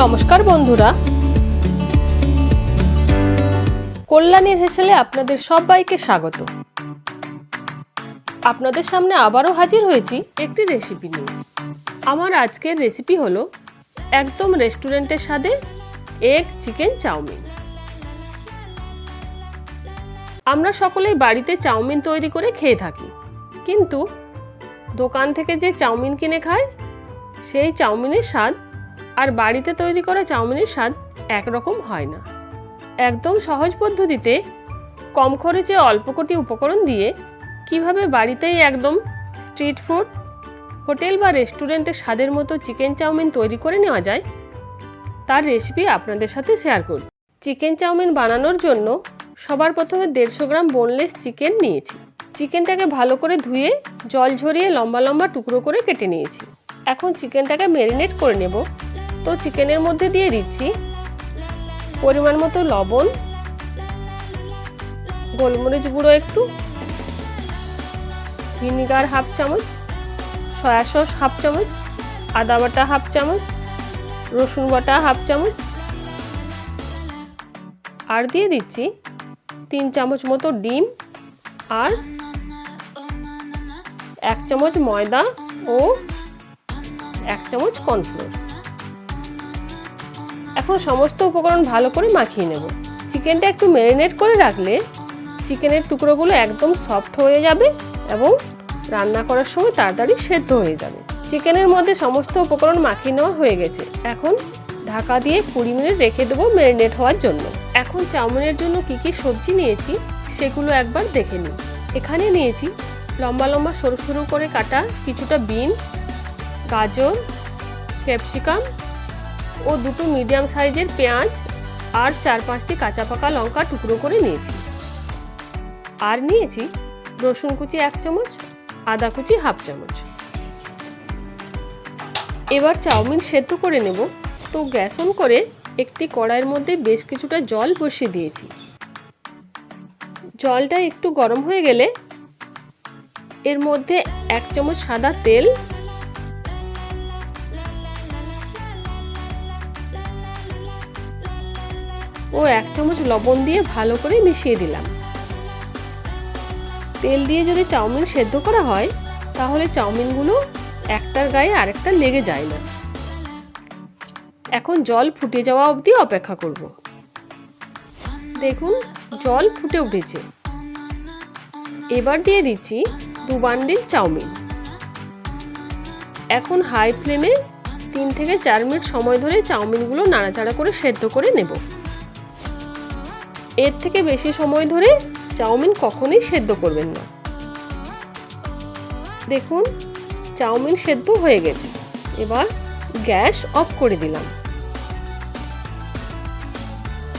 নমস্কার বন্ধুরা। কল্যাণীর হেসেলে আপনাদের সবাইকে স্বাগত। আপনাদের সামনে আবারও হাজির হয়েছি একটি রেসিপি নিয়ে। আমার আজকের রেসিপি হলো একদম রেস্টুরেন্টের স্বাদে এগ চিকেন চাউমিন। আমরা সকলেই বাড়িতে চাউমিন তৈরি করে খেয়ে থাকি, কিন্তু দোকান থেকে যে চাউমিন কিনে খায়, সেই চাউমিনের স্বাদ আর বাড়িতে তৈরি করা চাউমিনের স্বাদ একরকম হয় না। একদম সহজ পদ্ধতিতে কম খরচে অল্প কোটি উপকরণ দিয়ে কীভাবে বাড়িতেই একদম স্ট্রিট ফুড, হোটেল বা রেস্টুরেন্টের স্বাদের মতো চিকেন চাউমিন তৈরি করে নেওয়া যায়, তার রেসিপি আপনাদের সাথে শেয়ার করছি। চিকেন চাউমিন বানানোর জন্য সবার প্রথমে দেড়শো গ্রাম বোনলেস চিকেন নিয়েছি। চিকেনটাকে ভালো করে ধুয়ে জল ঝরিয়ে লম্বা লম্বা টুকরো করে কেটে নিয়েছি। এখন চিকেনটাকে ম্যারিনেট করে নেব। তো চিকেনের মধ্যে দিয়ে দিচ্ছি পরিমাণ মতো লবণ, গোলমরিচ গুঁড়ো একটু, ভিনিগার হাফ চামচ, সয়া সস হাফ চামচ, আদা বাটা হাফ চামচ, রসুন বাটা হাফ চামচ। আর দিয়ে দিচ্ছি তিন চামচ মতো ডিম আর এক চামচ ময়দা ও এক চামচ কর্নফ্লোর। এখন সমস্ত উপকরণ ভালো করে মাখিয়ে নেব। চিকেনটা একটু ম্যারিনেট করে রাখলে চিকেনের টুকরোগুলো একদম সফট হয়ে যাবে এবং রান্না করার সময় তাড়াতাড়ি সেদ্ধ হয়ে যাবে। চিকেনের মধ্যে সমস্ত উপকরণ মাখিয়ে নেওয়া হয়ে গেছে। এখন ঢাকা দিয়ে কুড়ি মিনিট রেখে দেবো ম্যারিনেট হওয়ার জন্য। এখন চাউমিনের জন্য কি কি সবজি নিয়েছি সেগুলো একবার দেখে নিই। এখানে নিয়েছি লম্বা লম্বা সরু সরু করে কাটা কিছুটা বিনস, গাজর, ক্যাপসিকাম ও দুটো মিডিয়াম সাইজের পেঁয়াজ আর চার পাঁচটি কাঁচা পাকা লঙ্কা টুকরো করে নিয়েছি। আর নিয়েছি রসুন কুচি এক চামচ, আদা কুচি হাফ চামচ। এবার চাউমিন সেদ্ধ করে নেব। তো গ্যাস অন করে একটি কড়াইয়ের মধ্যে বেশ কিছুটা জল বসিয়ে দিয়েছি। জলটা একটু গরম হয়ে গেলে এর মধ্যে এক চামচ সাদা তেল ও এক চামচ লবণ দিয়ে ভালো করে মিশিয়ে দিলাম। তেল দিয়ে যদি চাউমিন সেদ্ধ করা হয়, তাহলে চাউমিনগুলো একটার গায়ে আরেকটা লেগে যায় না। এখন জল ফুটে যাওয়া অবধি অপেক্ষা করব। দেখুন, জল ফুটে উঠেছে। এবার দিয়ে দিচ্ছি দু বান্ডিল চাউমিন। এখন হাই ফ্লেমে তিন থেকে চার মিনিট সময় ধরে চাউমিনগুলো নাড়াচাড়া করে সেদ্ধ করে নেব। এর থেকে বেশি সময় ধরে চাউমিন কখনোই সেদ্ধ করবেন না। দেখুন, চাউমিন সেদ্ধ হয়ে গেছে। এবার গ্যাস অফ করে দিলাম।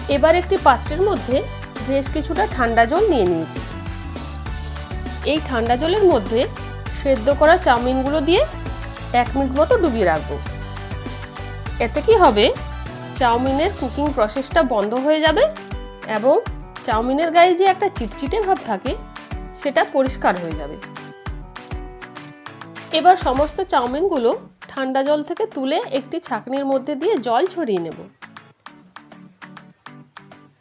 এবার একটি পাত্রের মধ্যে বেশ কিছুটা ঠান্ডা জল নিয়ে নিয়েছি। এই ঠান্ডা জলের মধ্যে সেদ্ধ করা চাউমিনগুলো দিয়ে এক মিনিট মতো ডুবিয়ে রাখব। এতে কি হবে? চাউমিনের কুকিং প্রসেসটা বন্ধ হয়ে যাবে। এবং চাউমিনের গায়ে যে একটা চিটচিটে ভাব থাকে, সেটা পরিষ্কার হয়ে যাবে। এবার সমস্ত চাউমিনগুলো ঠান্ডা জল থেকে তুলে একটি ছাঁকনির মধ্যে দিয়ে জল ছড়িয়ে নেব।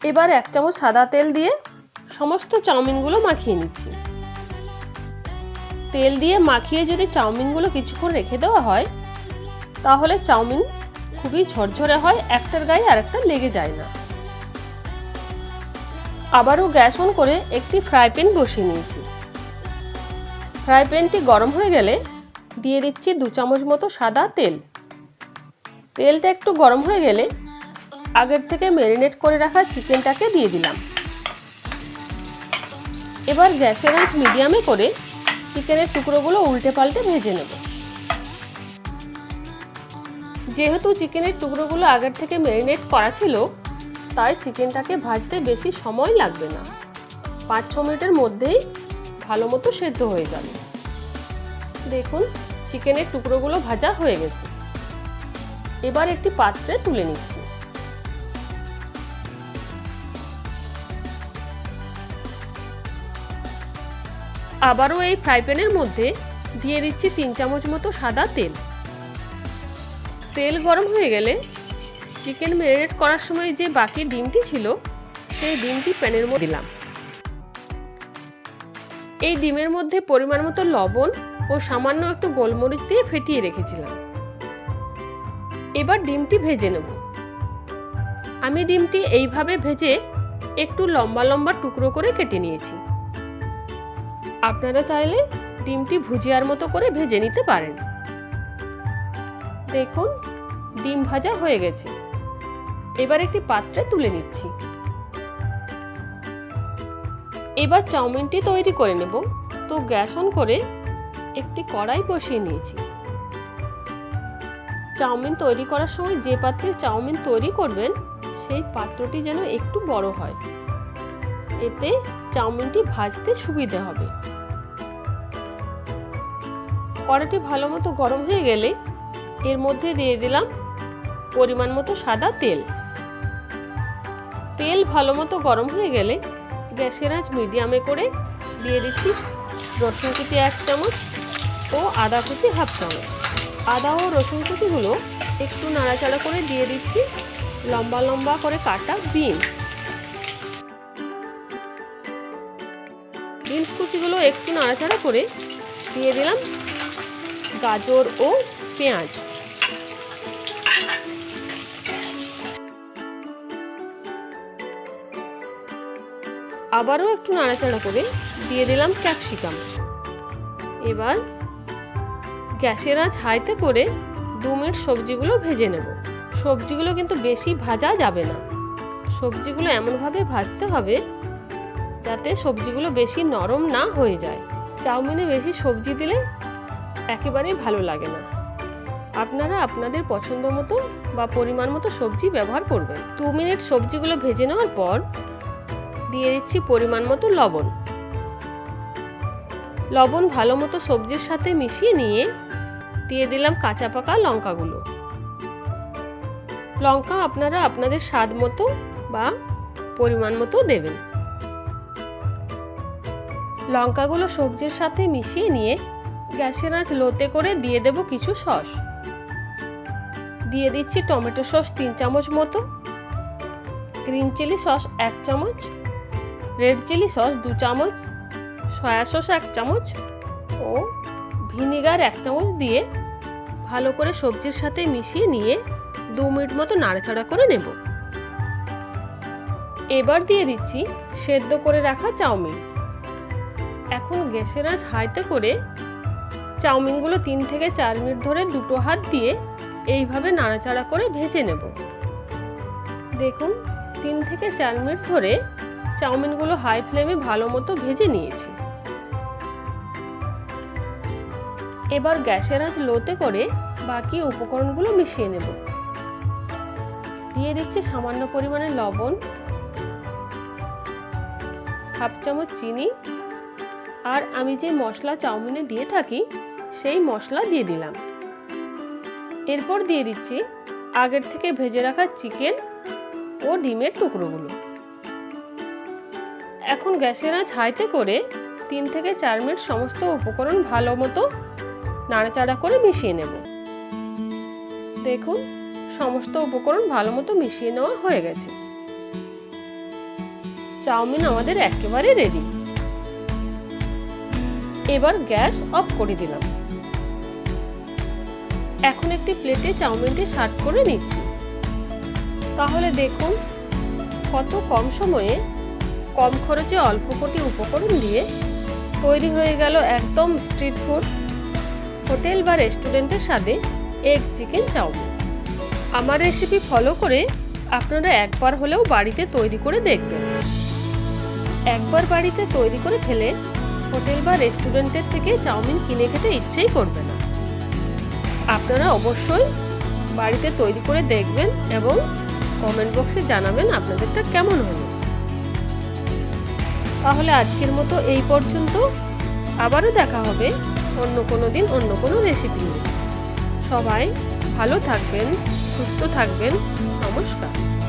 এবার এক চামচ সাদা তেল দিয়ে সমস্ত চাউমিনগুলো মাখিয়ে নিচ্ছি। তেল দিয়ে মাখিয়ে যদি চাউমিনগুলো কিছুক্ষণ রেখে দেওয়া হয়, তাহলে চাউমিন খুবই ঝরঝরে হয়, একটার গায়ে আরেকটা লেগে যায় না। আবারও গ্যাস অন করে একটি ফ্রাই প্যান বসিয়ে নিয়েছি। ফ্রাই প্যানটি গরম হয়ে গেলে দিয়ে দিচ্ছি দু চামচ মতো সাদা তেল। তেলটা একটু গরম হয়ে গেলে আগের থেকে ম্যারিনেট করে রাখা চিকেনটাকে দিয়ে দিলাম। এবার গ্যাসের আঁচ মিডিয়ামে করে চিকেনের টুকরোগুলো উল্টে পাল্টে ভেজে নেব। যেহেতু চিকেনের টুকরোগুলো আগের থেকে ম্যারিনেট করা ছিল তাই চিকেনটাকে ভাজতে বেশি সময় লাগবে না। পাঁচ ছ মিনিটের মধ্যেই ভালো মতো সেদ্ধ হয়ে যাবে। দেখুন, চিকেনের টুকরোগুলো ভাজা হয়ে গেছে। এবার একটি পাত্রে তুলে নিচ্ছি। আবারও এই ফ্রাই প্যানের মধ্যে দিয়ে দিচ্ছি তিন চামচ মতো সাদা তেল। তেল গরম হয়ে গেলে চিকেন ম্যারিনেট করার সময় যে বাকি ডিমটি ছিল, সেই ডিমটি প্যানের মধ্যে দিলাম। এই ডিমের মধ্যে পরিমাণ মতো লবণ ও সামান্য একটু গোলমরিচ দিয়ে ফেটিয়ে রেখেছিলাম। এবার ডিমটি ভেজে নেব। আমি ডিমটি এইভাবে ভেজে একটু লম্বা লম্বা টুকরো করে কেটে নিয়েছি। আপনারা চাইলে ডিমটি ভুজিয়ার মতো করে ভেজে নিতে পারেন। দেখুন, ডিম ভাজা হয়ে গেছে। এবার একটি পাত্রে তুলে নিচ্ছি। এবার চাউমিনটি তৈরি করে নেব। তো গ্যাস অন করে একটি কড়াই বসিয়ে নিয়েছি। চাউমিন তৈরি করার সময় যে পাত্রে চাউমিন তৈরি করবেন, সেই পাত্রটি যেন একটু বড় হয়। এতে চাউমিনটি ভাজতে সুবিধে হবে। কড়াটি ভালো মতো গরম হয়ে গেলে এর মধ্যে দিয়ে দিলাম পরিমাণ মতো সাদা তেল। তেল ভালো মতো গরম হয়ে গেলে গ্যাসের আঁচ মিডিয়ামে করে দিয়ে দিচ্ছি রসুন কুচি এক চামচ ও আদা কুচি হাফ চামচ। আদা ও রসুন কুচিগুলো একটু নাড়াচাড়া করে দিয়ে দিচ্ছি লম্বা লম্বা করে কাটা বিনস। বিনস কুচিগুলো একটু নাড়াচাড়া করে দিয়ে দিলাম গাজর ও পেঁয়াজ। আবারও একটু নাড়াচাড়া করে দিয়ে দিলাম ক্যাপসিকাম। এবার গ্যাসের আঁচ হাইতে করে দু মিনিট সবজিগুলো ভেজে নেব। সবজিগুলো কিন্তু বেশি ভাজা যাবে না। সবজিগুলো এমনভাবে ভাজতে হবে যাতে সবজিগুলো বেশি নরম না হয়ে যায়। চাউমিনে বেশি সবজি দিলে একেবারেই ভালো লাগে না। আপনারা আপনাদের পছন্দ মতো বা পরিমাণ মতো সবজি ব্যবহার করবেন। দু মিনিট সবজিগুলো ভেজে নেওয়ার পর দিয়ে দিচ্ছি পরিমাণ মতো লবণ। লবণ ভালো মতো সবজির সাথে মিশিয়ে নিয়ে দিয়ে দিলাম কাঁচা পাকা লঙ্কাগুলো। লঙ্কা আপনারা আপনাদের স্বাদ মতো বা পরিমাণ মতো দেবেন। লঙ্কাগুলো সবজির সাথে মিশিয়ে নিয়ে গ্যাসের আঁচ লোতে করে দিয়ে দেব কিছু সস। দিয়ে দিচ্ছি টমেটো সস তিন চামচ মতো। গ্রিন চিলি সস এক চামচ। রেড চিলি সস দু চামচ, সয়া সস এক চামচ ও ভিনিগার এক চামচ দিয়ে ভালো করে সবজির সাথে মিশিয়ে নিয়ে দু মিনিট মতো নাড়াচাড়া করে নেব। এবার দিয়ে দিচ্ছি সেদ্ধ করে রাখা চাউমিন। এখন গ্যাসের আঁচ হাইতে করে চাউমিনগুলো তিন থেকে চার মিনিট ধরে দুটো হাত দিয়ে এইভাবে নাড়াচাড়া করে ভেজে নেব। দেখুন, তিন থেকে চার মিনিট ধরে চাউমিনগুলো হাই ফ্লেমে ভালো মতো ভেজে নিয়েছি। এবার গ্যাসের আঁচ লোতে করে বাকি উপকরণগুলো মিশিয়ে নেব। দিয়ে দিচ্ছি সামান্য পরিমাণে লবণ, হাফ চামচ চিনি, আর আমি যে মশলা চাউমিনে দিয়ে থাকি, সেই মশলা দিয়ে দিলাম। এরপর দিয়ে দিচ্ছি আগের থেকে ভেজে রাখা চিকেন ও ডিমের টুকরোগুলো। এখন গ্যাসের আঁচ হাইতে করে তিন থেকে চার মিনিট সমস্ত উপকরণ ভালো মতো নাড়াচাড়া করে মিশিয়ে নেব। দেখুন, সমস্ত উপকরণ ভালো মতো মিশিয়ে নেওয়া হয়ে গেছে। চাউমিন আমাদের একেবারে রেডি এবার গ্যাস অফ করে দিলাম। এখন একটি প্লেটে চাউমিনটি সার্ভ করে নিচ্ছি। তাহলে দেখুন, কত কম সময়ে কম খরচে অল্প কোটি উপকরণ দিয়ে তৈরি হয়ে গেল একদম স্ট্রিট ফুড, হোটেল বা রেস্টুরেন্টের স্বাদে এগ চিকেন চাউমিন। আমার রেসিপি ফলো করে আপনারা একবার হলেও বাড়িতে তৈরি করে দেখবেন। একবার বাড়িতে তৈরি করে খেলে হোটেল বা রেস্টুরেন্টের থেকে চাউমিন কিনে খেতে ইচ্ছেই করবে না। আপনারা অবশ্যই বাড়িতে তৈরি করে দেখবেন এবং কমেন্ট বক্সে জানাবেন আপনাদেরটা কেমন হলো। তাহলে আজকের মতো এই পর্যন্ত। আবারও দেখা হবে অন্য কোনো দিন, অন্য কোনো রেসিপি নিয়ে। সবাই ভালো থাকবেন, সুস্থ থাকবেন। নমস্কার।